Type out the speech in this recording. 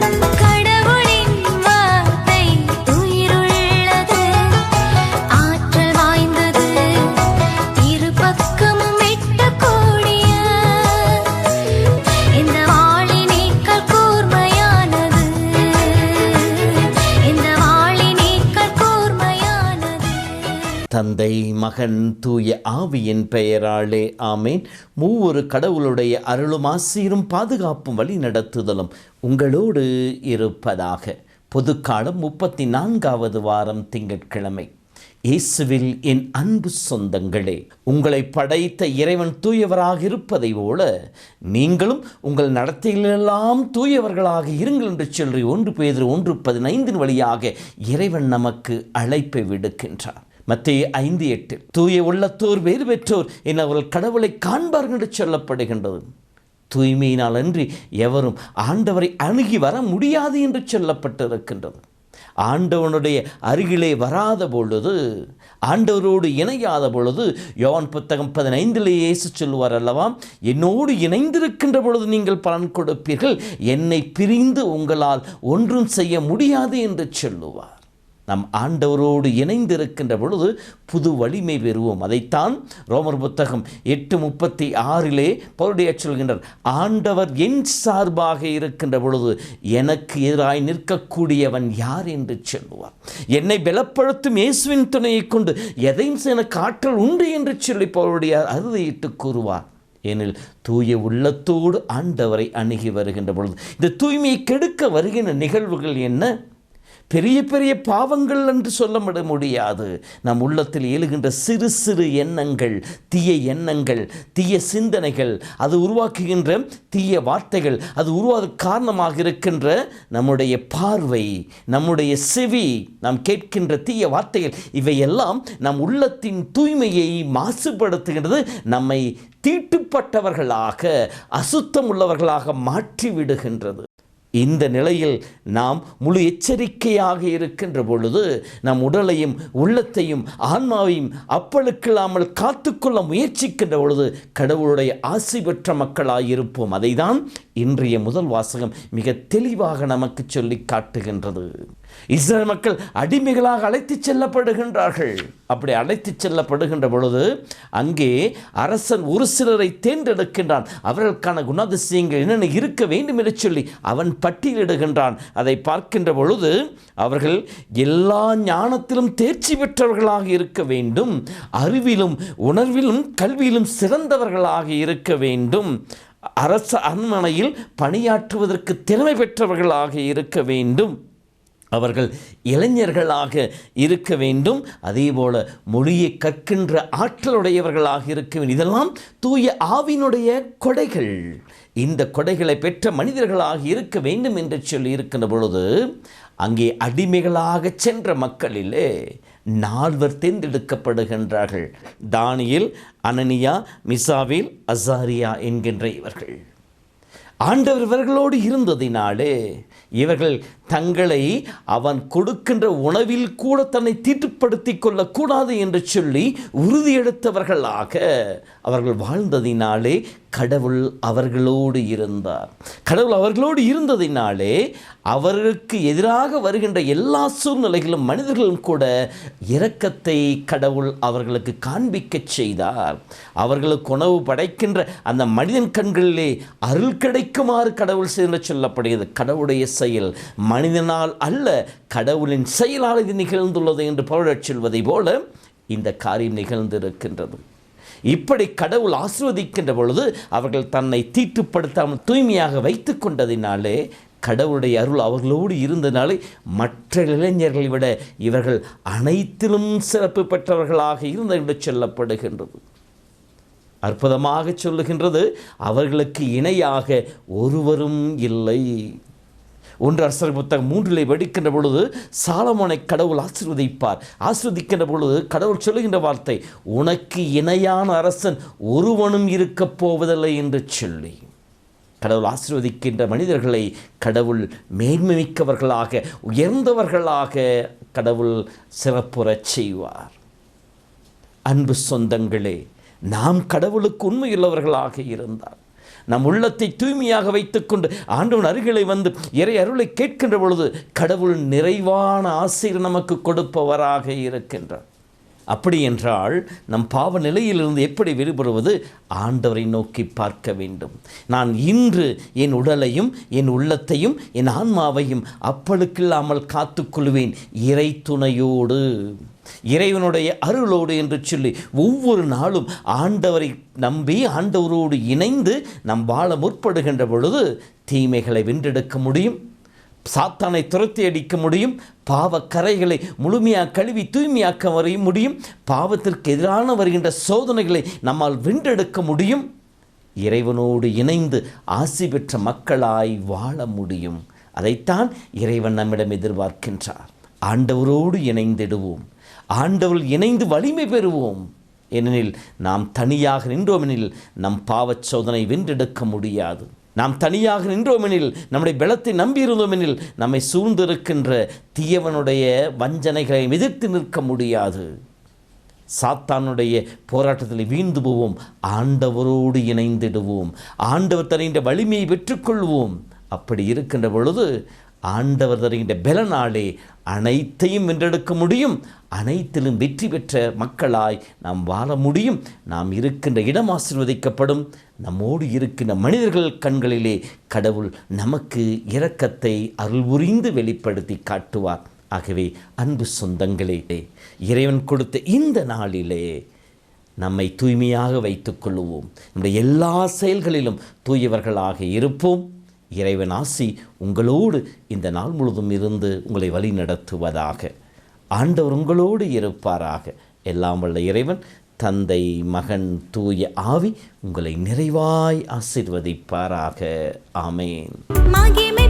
Thank you. தந்தை மகன் தூய ஆவியின் பெயராலே ஆமேன். மூவொரு கடவுளுடைய அருளும் ஆசீரும் பாதுகாப்பும் வழி நடத்துதலும் உங்களோடு இருப்பதாக. பொதுக்காலம் முப்பத்தி நான்காவது வாரம் திங்கட்கிழமை. இயேசுவில் என் அன்பு சொந்தங்களே உங்களை படைத்த இறைவன் தூயவராக இருப்பதை போல நீங்களும் உங்கள் நடத்தையிலெல்லாம் தூயவர்களாக இருங்கள் என்று சொல்லி ஒன்று பேர் ஒன்று பதினைந்தின் வழியாக இறைவன் நமக்கு அழைப்பை விடுக்கின்றார். மத்திய ஐந்து எட்டு. தூய உள்ளத்தோர் வேறு பெற்றோர் என அவர்கள் கடவுளை காண்பார்கள் என்று சொல்லப்படுகின்றது. தூய்மையினால் அன்றி எவரும் ஆண்டவரை அணுகி வர முடியாது என்று சொல்லப்பட்டிருக்கின்றது. ஆண்டவனுடைய அருகிலே வராத பொழுது ஆண்டவரோடு இணையாத பொழுது யோவான் புத்தகம் பதினைந்திலே இயேசு சொல்லுவார் அல்லவா என்னோடு இணைந்திருக்கின்ற பொழுது நீங்கள் பலன் கொடுப்பீர்கள். என்னை பிரிந்து உங்களால் ஒன்றும் செய்ய முடியாது என்று சொல்லுவார். நம் ஆண்டவரோடு இணைந்திருக்கின்ற பொழுது புது வலிமை பெறுவோம். அதைத்தான் ரோமர் புத்தகம் எட்டு முப்பத்தி ஆறிலே பவுடைய சொல்கின்றார். ஆண்டவர் என் சார்பாக இருக்கின்ற பொழுது எனக்கு எதிராய் நிற்கக்கூடியவன் யார் என்று சொல்லுவார். என்னை பலப்படுத்தும் இயேசுவின் துணையை கொண்டு எதையும் எனக்கு ஆற்றல் உண்டு என்று சொல்லி பவுடைய அறுதியிட்டு கூறுவார். ஏனில் தூய உள்ளத்தோடு ஆண்டவரை அணுகி வருகின்ற பொழுது இந்த தூய்மையை கெடுக்க வருகின்ற நிகழ்வுகள் என்ன? பெரிய பெரிய பாவங்கள் என்று சொல்லப்பட முடியாது. நம் உள்ளத்தில் எழுகின்ற சிறு சிறு எண்ணங்கள் தீய எண்ணங்கள் தீய சிந்தனைகள் அது உருவாக்குகின்ற தீய வார்த்தைகள் அது உருவாத காரணமாக இருக்கின்ற நம்முடைய பார்வை நம்முடைய செவி நாம் கேட்கின்ற தீய வார்த்தைகள் இவையெல்லாம் நம் உள்ளத்தின் தூய்மையை மாசுபடுத்துகின்றது நம்மை தீட்டுப்பட்டவர்களாக அசுத்தம் உள்ளவர்களாக மாற்றி விடுகின்றது இந்த நிலையில் நாம் முழு எச்சரிக்கையாக இருக்கின்ற பொழுது நம் உடலையும் உள்ளத்தையும் ஆன்மாவையும் அப்பழுக்கில்லாமல் காத்துக்கொள்ள முயற்சிக்கின்ற பொழுது கடவுளுடைய ஆசி பெற்ற மக்களாயிருப்போம். அதைதான் இன்றைய முதல் வாசகம் மிக தெளிவாக நமக்கு சொல்லி காட்டுகின்றது. இஸ்ரேல் மக்கள் அடிமைகளாக அழைத்துச் செல்லப்படுகின்றார்கள். அப்படி அழைத்துச் செல்லப்படுகின்ற பொழுது அங்கே அரசன் ஒரு சிலரை தேர்ந்தெடுக்கின்றான். அவர்களுக்கான குணாதிசயங்கள் என்னென்ன இருக்க வேண்டும் என்று சொல்லி அவன் பட்டியலிடுகின்றான். அதை பார்க்கின்ற பொழுது அவர்கள் எல்லா ஞானத்திலும் தேர்ச்சி பெற்றவர்களாக இருக்க வேண்டும். அறிவிலும் உணர்விலும் கல்வியிலும் சிறந்தவர்களாக இருக்க வேண்டும். அரச அரண்மனையில் பணியாற்றுவதற்கு திறமை பெற்றவர்களாக இருக்க வேண்டும். அவர்கள் இளைஞர்களாக இருக்க வேண்டும். அதேபோல மொழியை கற்கின்ற ஆற்றலுடையவர்களாக இருக்க வேண்டும். இதெல்லாம் தூய ஆவினுடைய கொடைகள். இந்த கொடைகளை பெற்ற மனிதர்களாக இருக்க வேண்டும் என்று சொல்லி இருக்கின்ற பொழுது அங்கே அடிமைகளாக சென்ற மக்களிலே நால்வர் தேர்ந்தெடுக்கப்படுகின்றார்கள். தானியில் அனனியா மிசாவில் அசாரியா என்கின்ற இவர்கள். ஆண்டவர் இவர்களோடு இருந்ததினாலே இவர்கள் தங்களை அவன் கொடுக்கின்ற உணவில் கூட தன்னை தீட்டுப்படுத்தி கொள்ளக்கூடாது என்று சொல்லி உறுதியெடுத்தவர்களாக அவர்கள் வாழ்ந்ததினாலே கடவுள் அவர்களோடு இருந்தார். கடவுள் அவர்களோடு இருந்ததினாலே அவர்களுக்கு எதிராக வருகின்ற எல்லா சூழ்நிலைகளும் மனிதர்களும் கூட இரக்கத்தை கடவுள் அவர்களுக்கு காண்பிக்கச் செய்தார். அவர்களுக்கு உணவு படைக்கின்ற அந்த மனிதன் கண்களிலே அருள் கிடைக்குமாறு கடவுள் செய்து சொல்லப்படுகிறது. கடவுளுடைய செயல் மனிதனால் அல்ல கடவுளின் செயலால் இது நிகழ்ந்துள்ளது என்று பவுலச் சொல்வதை போல இந்த காரியம் நிகழ்ந்திருக்கின்றது. இப்படி கடவுள் ஆசிர்வதிக்கின்ற பொழுது அவர்கள் தன்னை தீட்டுப்படுத்தாமல் தூய்மையாக வைத்து கொண்டதினாலே கடவுளுடைய அருள் அவர்களோடு இருந்தனாலே மற்ற இளைஞர்களை விட இவர்கள் அனைத்திலும் சிறப்பு பெற்றவர்களாக இருந்த என்று சொல்லப்படுகின்றது. அற்புதமாக சொல்லுகின்றது அவர்களுக்கு இணையாக ஒருவரும் இல்லை. ஒன்று அரசர் புத்தகம் மூன்றிலே வெடிக்கின்ற பொழுது சாலமோனை கடவுள் ஆசிர்வதிப்பார். ஆசிர்வதிக்கின்ற பொழுது கடவுள் சொல்லுகின்ற வார்த்தை உனக்கு இணையான அரசன் ஒருவனும் இருக்கப் போவதில்லை என்று சொல்லி. கடவுள் ஆசிர்வதிக்கின்ற மனிதர்களை கடவுள் மேன்மைமிக்கவர்களாக உயர்ந்தவர்களாக கடவுள் சிறப்புறச் செய்வார். அன்பு சொந்தங்களே நாம் கடவுளுக்கு உண்மையுள்ளவர்களாக இருந்தால் நம் உள்ளத்தை தூய்மையாக வைத்துக்கொண்டு ஆண்டவன் அருகிலே வந்து இறை அருளை கேட்கின்ற பொழுது கடவுள் நிறைவான ஆசிரியர் நமக்கு கொடுப்பவராக இருக்கின்றார். அப்படி என்றால் நம் பாவ நிலையிலிருந்து எப்படி விடுபடுவது ஆண்டவரை நோக்கி பார்க்க வேண்டும். நான் இன்று என் உடலையும் என் உள்ளத்தையும் என் ஆன்மாவையும் அப்பழுக்கில்லாமல் காத்துக்கொள்வேன். இறை துணையோடு. இறைவனுடைய அருளோடு என்று சொல்லி ஒவ்வொரு நாளும் ஆண்டவரை நம்பி ஆண்டவரோடு இணைந்து நம் வாழ முற்படுகின்ற பொழுது தீமைகளை வென்றெடுக்க முடியும். சாத்தானை துரத்தி அடிக்க முடியும் பாவ கரைகளை முழுமையாக கழுவி தூய்மையாக்க வரைய முடியும் பாவத்திற்கு எதிரான வருகின்ற சோதனைகளை நம்மால் வென்றெடுக்க முடியும். இறைவனோடு இணைந்து ஆசி பெற்ற மக்களாய் வாழ முடியும். அதைத்தான் இறைவன் நம்மிடம் எதிர்பார்க்கின்றார். ஆண்டவரோடு இணைந்திடுவோம். ஆண்டவர் இணைந்து வலிமை பெறுவோம். ஏனெனில் நாம் தனியாக நின்றோமெனில் நம் பாவச் சோதனை வென்றெடுக்க முடியாது. நாம் தனியாக நின்றோமெனில் நம்முடைய பலத்தை நம்பியிருந்தோமெனில் நம்மை சூழ்ந்திருக்கின்ற தீயவனுடைய வஞ்சனைகளை எதிர்த்து நிற்க முடியாது. சாத்தானுடைய போராட்டத்தில் வீழ்ந்து போவோம் ஆண்டவரோடு இணைந்திடுவோம் ஆண்டவர் தருகின்ற வலிமையை பெற்றுக்கொள்வோம். அப்படி இருக்கின்ற பொழுது ஆண்டவர் தருகின்ற பலனாலே அனைத்தையும் வென்றெடுக்க முடியும். அனைத்திலும் வெற்றி பெற்ற மக்களாய் நாம் வாழ முடியும். நாம் இருக்கின்ற இடம் ஆசீர்வதிக்கப்படும். நம்மோடு இருக்கின்ற மனிதர்கள் கண்களிலே கடவுள் நமக்கு இரக்கத்தை அருள் புரிந்து வெளிப்படுத்தி காட்டுவார். ஆகவே அன்பு சொந்தங்களே இறைவன் கொடுத்த இந்த நாளிலே நம்மை தூய்மையாக வைத்துக் கொள்ளுவோம். நம்முடைய எல்லா செயல்களிலும் தூயவர்களாக இருப்போம். இறைவன் ஆசி உங்களோடு இந்த நாள் முழுதும் இருந்து உங்களை வழி நடத்துவதாக. ஆண்டவர் உங்களோடு இருப்பாராக. எல்லாம் வல்ல இறைவன் தந்தை மகன் தூய ஆவி உங்களை நிறைவாய் ஆசிர்வதிப்பாராக. ஆமேன். மகிமை